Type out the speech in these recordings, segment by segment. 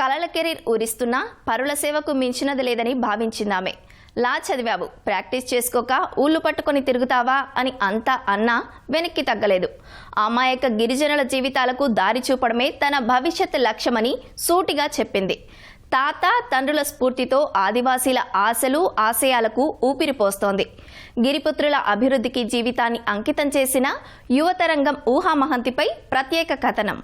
కలల కెరీర్ ఊరిస్తున్నా పరుల సేవకు మించినది లేదని భావించిందామె లా చదివావు. ప్రాక్టీస్ చేసుకోక ఊళ్ళు పట్టుకొని తిరుగుతావా అని అంతా అన్నా వెనక్కి తగ్గలేదు. అమాయక గిరిజనుల జీవితాలకు దారి చూపడమే తన భవిష్యత్ లక్ష్యమని సూటిగా చెప్పింది. తాత తండ్రుల స్ఫూర్తితో ఆదివాసీల ఆశలు ఆశయాలకు ఊపిరిపోస్తోంది. గిరిపుత్రుల అభివృద్ధికి జీవితాన్ని అంకితం చేసిన యువతరంగం ఊహా మహంతిపై ప్రత్యేక కథనం.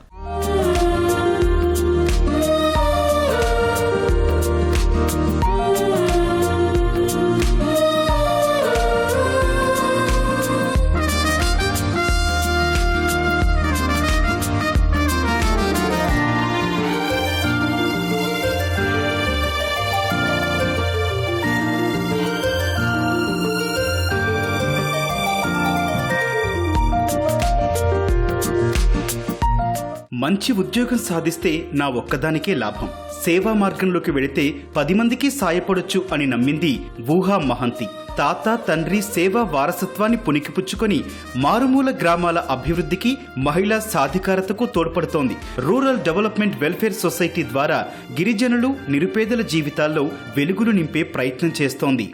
మంచి ఉద్యోగం సాధిస్తే నా ఒక్కదానికే లాభం. సేవా మార్గంలోకి వెళితే పది మందికి సాయపడొచ్చు అని నమ్మింది ఊహా మహంతి. తాత తండ్రి సేవా వారసత్వాన్ని పుణికిపుచ్చుకొని మారుమూల గ్రామాల అభివృద్ధికి మహిళా సాధికారతకు తోడ్పడుతోంది. రూరల్ డెవలప్మెంట్ వెల్ఫేర్ సొసైటీ ద్వారా గిరిజనులు నిరుపేదల జీవితాల్లో వెలుగులు నింపే ప్రయత్నం చేస్తోంది.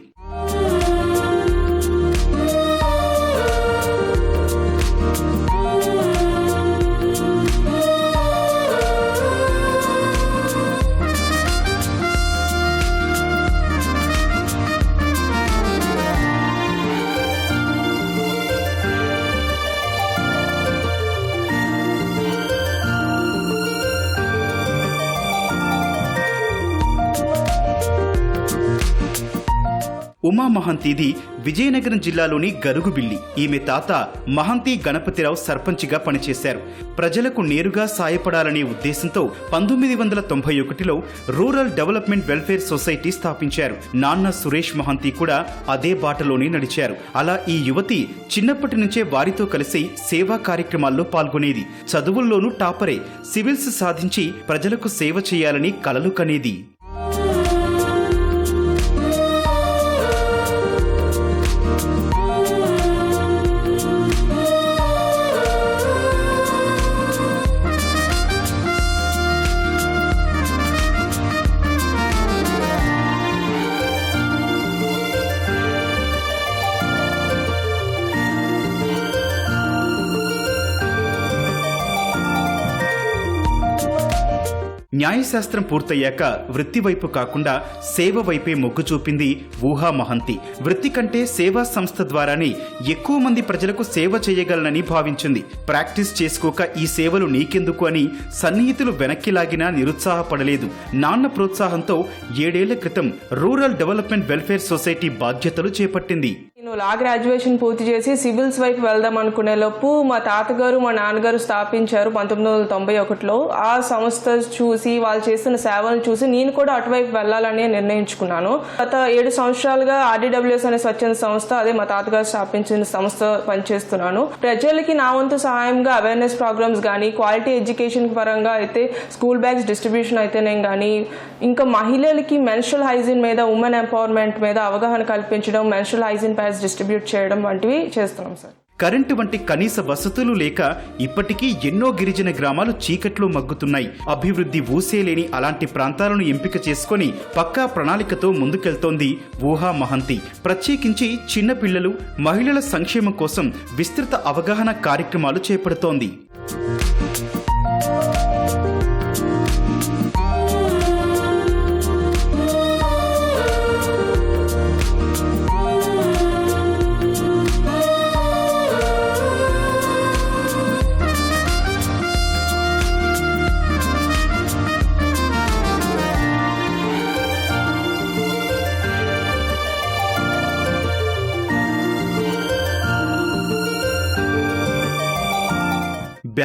ఉమా మహంతిది విజయనగరం జిల్లాలోని గరుగుబిల్లి ఈమె తాత మహంతి గణపతిరావు సర్పంచిగా పనిచేశారు. ప్రజలకు నేరుగా సాయపడాలనే ఉద్దేశంతో పంతొమ్మిది వందల తొంభై ఒకటిలో రూరల్ డెవలప్మెంట్ వెల్ఫేర్ సొసైటీ స్థాపించారు. నాన్న సురేష్ మహంతి కూడా అదే బాటలోనే నడిచారు. అలా ఈ యువతి చిన్నప్పటి నుంచే వారితో కలిసి సేవా కార్యక్రమాల్లో పాల్గొనేది. చదువుల్లోనూ టాపరే. సివిల్స్ సాధించి ప్రజలకు సేవ చేయాలని కలలు కనేది. న్యాయశాస్త్రం పూర్తయ్యాక వృత్తి వైపు కాకుండా సేవ వైపే మొగ్గు చూపింది ఊహా మహంతి. వృత్తి కంటే సేవా సంస్థ ద్వారానే ఎక్కువ మంది ప్రజలకు సేవ చేయగలనని భావించింది. ప్రాక్టీస్ చేసుకోక ఈ సేవలు నీకెందుకు అని సన్నిహితులు వెనక్కి లాగినా నిరుత్సాహపడలేదు. నాన్న ప్రోత్సాహంతో ఏడేళ్ళ క్రితం రూరల్ డెవలప్మెంట్ వెల్ఫేర్ సొసైటీ బాధ్యతలు చేపట్టింది. నేను లా గ్రాడ్యుయేషన్ పూర్తి చేసి సివిల్స్ వైపు వెళ్దాం అనుకునే లోపు మా తాతగారు మా నాన్నగారు స్థాపించారు పంతొమ్మిది వందల తొంభై ఒకటిలో. ఆ సంస్థ చూసి వాళ్ళు చేస్తున్న సేవలను చూసి నేను కూడా అటువైపు వెళ్ళాలని నిర్ణయించుకున్నాను. గత ఏడు సంవత్సరాలుగా ఆర్డీడబ్ల్యూఎస్ అనే స్వచ్ఛంద సంస్థ అదే మా తాతగారు స్థాపించిన సంస్థ పనిచేస్తున్నాను. ప్రజలకి నా వంతు సహాయంగా అవేర్నెస్ ప్రోగ్రామ్స్ కానీ క్వాలిటీ ఎడ్యుకేషన్ పరంగా అయితే స్కూల్ బ్యాగ్స్ డిస్ట్రిబ్యూషన్ అయితేనే కానీ ఇంకా మహిళలకి మెన్షల్ హైజీన్ మీద ఉమెన్ ఎంపవర్మెంట్ మీద అవగాహన కల్పించడం మెన్షల్ హైజీన్ డిస్ట్రిబ్యూట్ చేయడం వంటివి చేస్తున్నాం సార్. కరెంటు వంటి కనీస వసతులు లేక ఇప్పటికీ ఎన్నో గిరిజన గ్రామాలు చీకట్లో మగ్గుతున్నాయి. అభివృద్ధి ఊసేలేని అలాంటి ప్రాంతాలను ఎంపిక చేసుకొని పక్కా ప్రణాళికతో ముందుకెళ్తోంది ఊహా మహంతి. ప్రత్యేకించి చిన్నపిల్లలు మహిళల సంక్షేమం కోసం విస్తృత అవగాహన కార్యక్రమాలు చేపడుతోంది.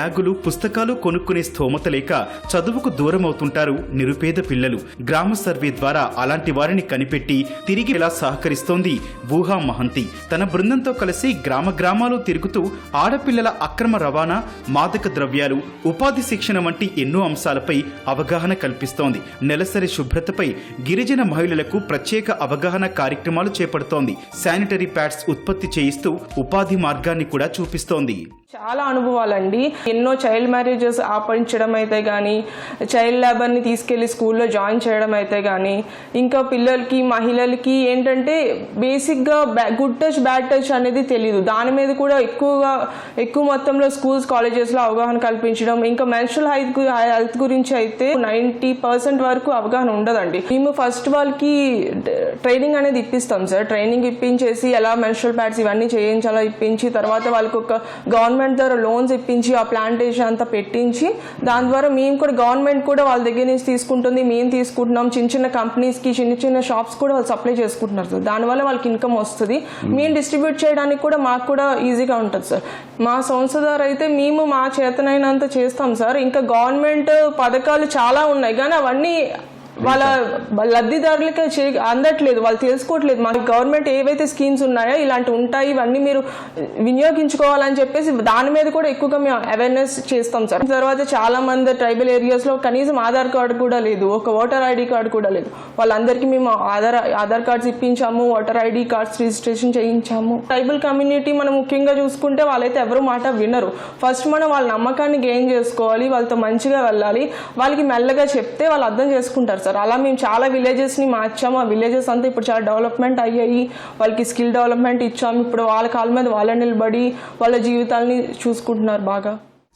బ్యాగులు పుస్తకాలు కొనుక్కునే స్థోమత లేక చదువుకు దూరం అవుతుంటారు నిరుపేద పిల్లలు. గ్రామ సర్వే ద్వారా అలాంటి వారిని కనిపెట్టి తిరిగి ఇలా సహకరిస్తోంది ఊహా మహంతి. తన బృందంతో కలిసి గ్రామ గ్రామాలు తిరుగుతూ ఆడపిల్లల అక్రమ రవాణా మాదక ద్రవ్యాలు ఉపాధి శిక్షణ వంటి ఎన్నో అంశాలపై అవగాహన కల్పిస్తోంది. నెలసరి శుభ్రతపై గిరిజన మహిళలకు ప్రత్యేక అవగాహన కార్యక్రమాలు చేపడుతోంది. శానిటరీ ప్యాడ్స్ ఉత్పత్తి చేయిస్తూ ఉపాధి మార్గాన్ని కూడా చూపిస్తోంది. చాలా అనుభవాలండి. ఎన్నో చైల్డ్ మ్యారేజెస్ ఆపించడం అయితే కానీ చైల్డ్ లేబర్ని తీసుకెళ్ళి స్కూల్లో జాయిన్ చేయడం అయితే కానీ ఇంకా పిల్లలకి మహిళలకి ఏంటంటే బేసిక్గా గుడ్ టచ్ బ్యాడ్ టచ్ అనేది తెలియదు దాని మీద కూడా ఎక్కువగా ఎక్కువ మొత్తంలో స్కూల్స్ కాలేజెస్లో అవగాహన కల్పించడం ఇంకా మెన్స్ట్రల్ హెల్త్ హెల్త్ గురించి అయితే నైంటీ పర్సెంట్ వరకు అవగాహన ఉండదండి. మేము ఫస్ట్ వాళ్ళకి ట్రైనింగ్ అనేది ఇప్పిస్తాం సార్. ట్రైనింగ్ ఇప్పించేసి ఎలా మెన్స్ట్రల్ ప్యాడ్స్ ఇవన్నీ చేయించాలో ఇప్పించి తర్వాత వాళ్ళకి ఒక గవర్నమెంట్ ద్వారా లోన్స్ ఇప్పించి ఆ ప్లాంటేషన్ అంతా పెట్టించి దాని ద్వారా మేము కూడా గవర్నమెంట్ కూడా వాళ్ళ దగ్గర నుంచి తీసుకుంటుంది మేము తీసుకుంటున్నాం చిన్న చిన్న కంపెనీస్కి చిన్న చిన్న షాప్స్ కూడా వాళ్ళు సప్లై చేసుకుంటున్నారు సార్. దానివల్ల వాళ్ళకి ఇన్కమ్ వస్తుంది. మేము డిస్ట్రిబ్యూట్ చేయడానికి కూడా మాకు కూడా ఈజీగా ఉంటుంది సార్. మా సంస్థ ద్వారా అయితే మేము మా చేతనైనంత చేస్తాం సార్. ఇంకా గవర్నమెంట్ పథకాలు చాలా ఉన్నాయి. కానీ అవన్నీ వాళ్ళ లబ్ధిదారులకి చే- అందట్లేదు వాళ్ళు తెలుసుకోవట్లేదు. మాకు గవర్నమెంట్ ఏవైతే స్కీమ్స్ ఉన్నాయో ఇలాంటి ఉంటాయి ఇవన్నీ మీరు వినియోగించుకోవాలని చెప్పేసి దాని మీద కూడా ఎక్కువగా మేము అవేర్నెస్ చేస్తాం సార్. తర్వాత చాలా మంది ట్రైబల్ ఏరియాస్లో కనీసం ఆధార్ కార్డు కూడా లేదు ఒక ఓటర్ ఐడి కార్డు కూడా లేదు. వాళ్ళందరికీ మేము ఆధార్ ఆధార్ కార్డ్స్ ఇప్పించాము ఓటర్ ఐడి కార్డ్స్ రిజిస్ట్రేషన్ చేయించాము. ట్రైబల్ కమ్యూనిటీ మనం ముఖ్యంగా చూసుకుంటే వాళ్ళైతే ఎవరు మాట వినరు. ఫస్ట్ మనం వాళ్ళ నమ్మకాన్ని గెయిన్ చేసుకోవాలి వాళ్ళతో మంచిగా వెళ్ళాలి. వాళ్ళకి మెల్లగా చెప్తే వాళ్ళు అర్థం చేసుకుంటారు సార్. అలా మేము చాలా విలేజెస్ని మార్చాము. ఆ విలేజెస్ అంతా ఇప్పుడు చాలా డెవలప్మెంట్ అయ్యాయి. వాళ్ళకి స్కిల్ డెవలప్మెంట్ ఇచ్చాము. ఇప్పుడు వాళ్ళ కాళ్ళ మీద వాళ్ళ నిలబడి వాళ్ళ జీవితాల్ని చూసుకుంటున్నారు బాగా.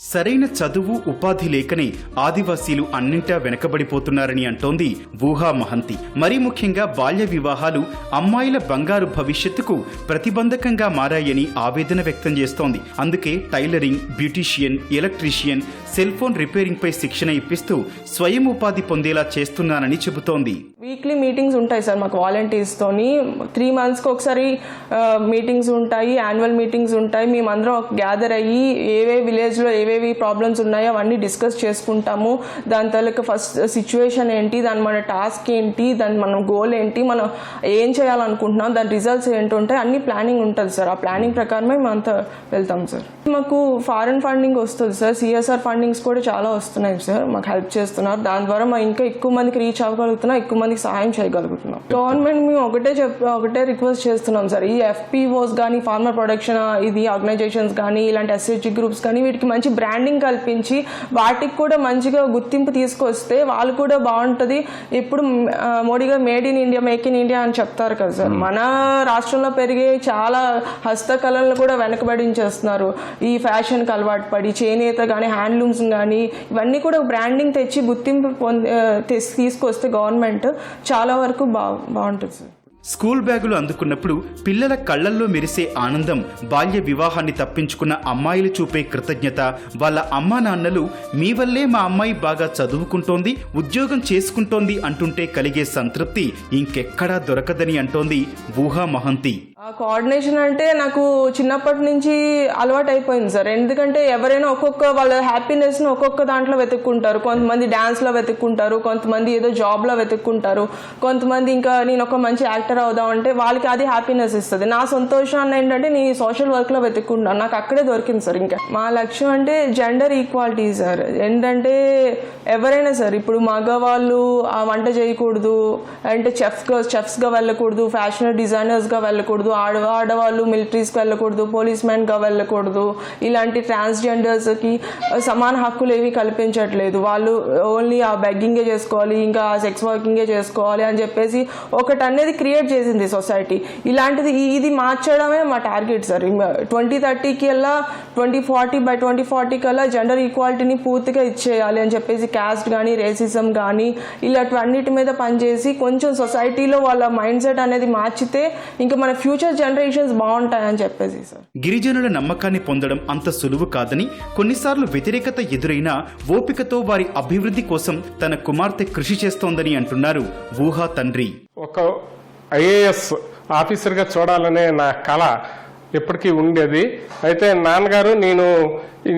సరైన చదువు ఉపాధి లేకనే ఆదివాసీలు అన్నింటా వెనకబడిపోతున్నారని అంటోంది ఊహా మహంతి. మరీ ముఖ్యంగా బాల్య వివాహాలు అమ్మాయిల బంగారు భవిష్యత్తుకు ప్రతిబంధకంగా మారాయని ఆవేదన వ్యక్తం చేస్తోంది. అందుకే tailoring beautician electrician cell phone repairing పై శిక్షణ ఇప్పిస్తూ స్వయం ఉపాధి పొందేలా చేస్తున్నానని చెబుతోంది. వీక్లీ మీటింగ్స్ ఉంటాయి సార్ మాకు వాలంటీర్స్ తోని. త్రీ మంత్స్కి ఒకసారి మీటింగ్స్ ఉంటాయి యాన్యువల్ మీటింగ్స్ ఉంటాయి. మేమందరం గ్యాదర్ అయ్యి ఏవే విలేజ్లో ఏవేవి ప్రాబ్లమ్స్ ఉన్నాయో అవన్నీ డిస్కస్ చేసుకుంటాము. దాని తర్వాత ఫస్ట్ సిచ్యువేషన్ ఏంటి దాని మన టాస్క్ ఏంటి దాని మన గోల్ ఏంటి మనం ఏం చేయాలనుకుంటున్నాం దాని రిజల్ట్స్ ఏంటంటే అన్ని ప్లానింగ్ ఉంటుంది సార్. ఆ ప్లానింగ్ ప్రకారమే మేము వెళ్తాం సార్. మాకు ఫారెన్ ఫండింగ్ వస్తుంది సార్. సిఎస్ఆర్ ఫండింగ్స్ కూడా చాలా వస్తున్నాయి సార్. మాకు హెల్ప్ చేస్తున్నారు. దాని ద్వారా మా ఇంకా ఎక్కువ మందికి రీచ్ అవ్వగలుగుతున్నాం ఎక్కువ మందికి సహాయం చేయగలుగుతున్నాం. గవర్నమెంట్ మేము ఒకటే చెప్ ఒకటే రిక్వెస్ట్ చేస్తున్నాం సార్. ఈ ఎఫ్పిఓస్ కానీ ఫార్మర్ ప్రొడక్షన్ ఇది ఆర్గనైజేషన్స్ కానీ ఇలాంటి ఎస్హెచ్జి గ్రూప్స్ కానీ వీటికి మంచి బ్రాండింగ్ కల్పించి వాటికి కూడా మంచిగా గుర్తింపు తీసుకొస్తే వాళ్ళు కూడా బాగుంటుంది. ఇప్పుడు ఆ, మోడీ గారు made in India make in India అని చెప్తారు కదా సార్. మన రాష్ట్రంలో పెరిగే చాలా హస్తకళలను కూడా వెనకబడించేస్తున్నారు. ఈ ఫ్యాషన్కి అలవాటు పడి చేనేత కానీ హ్యాండ్లూమ్స్ కానీ ఇవన్నీ కూడా బ్రాండింగ్ తెచ్చి గుర్తింపు పొంది తీసుకొస్తే గవర్నమెంట్ చాలా వరకు బా బాగుంటుంది సార్. స్కూల్ బ్యాగులు అందుకున్నప్పుడు పిల్లల కళ్ళల్లో మెరిసే ఆనందం బాల్య వివాహాన్ని తప్పించుకున్న అమ్మాయిలు చూపే కృతజ్ఞత వాళ్ళ అమ్మా నాన్నలు మీ వల్లే మా అమ్మాయి బాగా చదువుకుంటోంది ఉద్యోగం చేసుకుంటోంది అంటుంటే కలిగే సంతృప్తి ఇంకెక్కడా దొరకదని అంటోంది ఊహా మహంతి కోఆర్డినేషన్ అంటే నాకు చిన్నప్పటి నుంచి అలవాటు అయిపోయింది సార్. ఎందుకంటే ఎవరైనా ఒక్కొక్క వాళ్ళ హ్యాపీనెస్ని ఒక్కొక్క దాంట్లో వెతుక్కుంటారు. కొంతమంది డ్యాన్స్లో వెతుక్కుంటారు కొంతమంది ఏదో జాబ్లో వెతుక్కుంటారు కొంతమంది ఇంకా నేను ఒక మంచి యాక్టర్ అవుదాం అంటే వాళ్ళకి అది హ్యాపీనెస్ ఇస్తుంది. నా సంతోషాన్ని ఏంటంటే నేను సోషల్ వర్క్లో వెతుక్కుంటాను నాకు అక్కడే దొరికింది సార్ ఇంకా. మా లక్ష్యం అంటే జెండర్ ఈక్వాలిటీ సార్. ఏంటంటే ఎవరైనా సార్ ఇప్పుడు మగవాళ్ళు ఆ వంట చేయకూడదు అంటే చెఫ్గా చెఫ్స్గా వెళ్ళకూడదు ఫ్యాషన్ డిజైనర్స్గా వెళ్ళకూడదు ఆడ ఆడవాళ్ళు మిలిటరీస్కి వెళ్ళకూడదు పోలీస్ మ్యాన్గా వెళ్ళకూడదు. ఇలాంటి ట్రాన్స్జెండర్స్కి సమాన హక్కులు ఏవి కల్పించట్లేదు. వాళ్ళు ఓన్లీ ఆ బెగ్గింగే చేసుకోవాలి ఇంకా సెక్స్ వర్కింగే చేసుకోవాలి అని చెప్పేసి ఒకటి అనేది క్రియేట్ చేసింది సొసైటీ. ఇలాంటిది ఇది మార్చడమే మా టార్గెట్ సార్. ట్వంటీ థర్టీకి అలా twenty forty by twenty forty కల్లా జెండర్ ఈక్వాలిటీని పూర్తిగా ఇచ్చేయాలి అని చెప్పేసి క్యాస్ట్ కానీ రేసిజం కానీ ఇలాంటివన్నిటి మీద పనిచేసి కొంచెం సొసైటీలో వాళ్ళ మైండ్ సెట్ అనేది మార్చితే ఇంకా మన ఫ్యూచర్ జనరేషన్స్ బాగుంటాయని చెప్పేసి సార్ గిరిజనుల నమ్మకాన్ని పొందడం అంత సులువు కాదని కొన్నిసార్లు వ్యతిరేకత ఎదురైనా ఓపికతో వారి అభివృద్ధి కోసం తన కుమార్తె కృషి చేస్తోందని అంటున్నారు ఊహా తండ్రి. ఒక ఐఏఎస్ ఆఫీసర్గా చూడాలనే నా కళ ఎప్పటికీ ఉండేది. అయితే నాన్నగారు నేను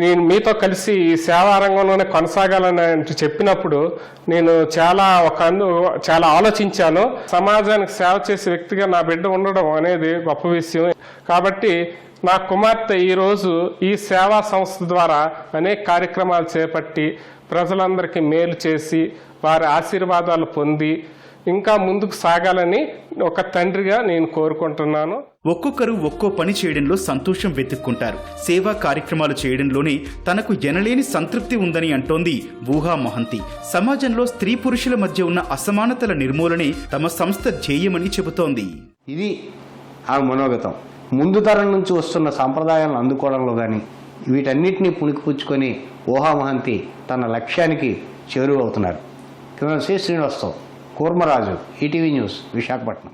నేను మీతో కలిసి ఈ సేవా రంగంలోనే కొనసాగాలని చెప్పినప్పుడు నేను చాలా ఒక అందు చాలా ఆలోచించాను. సమాజానికి సేవ చేసే వ్యక్తిగా నా బిడ్డ ఉండడం అనేది గొప్ప విషయం. కాబట్టి నా కుమార్తె ఈరోజు ఈ సేవా సంస్థ ద్వారా అనేక కార్యక్రమాలు చేపట్టి ప్రజలందరికీ మేలు చేసి వారి ఆశీర్వాదాలు పొంది ఇంకా ముందుకు సాగాలని ఒక తండ్రిగా నేను కోరుకుంటున్నాను. ఒక్కొక్కరు ఒక్కో పని చేయడంలో సంతోషం వెతుక్కుంటారు. సేవా కార్యక్రమాలు చేయడంలోనే తనకు ఎనలేని సంతృప్తి ఉందని అంటోంది ఊహా మహంతి. సమాజంలో స్త్రీ పురుషుల మధ్య ఉన్న అసమానతల నిర్మూలనే తమ సంస్థ ధ్యేయమని చెబుతోంది. ఇది ఆమె మనోగతం. ముందు తరం నుంచి వస్తున్న సాంప్రదాయాలను అందుకోవడంలో కానీ వీటన్నిటినీ పుణికిపుచ్చుకొని ఊహామహంతి తన లక్ష్యానికి చేరువవుతున్నారు. Shri Srinivasarao. Kurmaraju ETV news Visakhapatnam.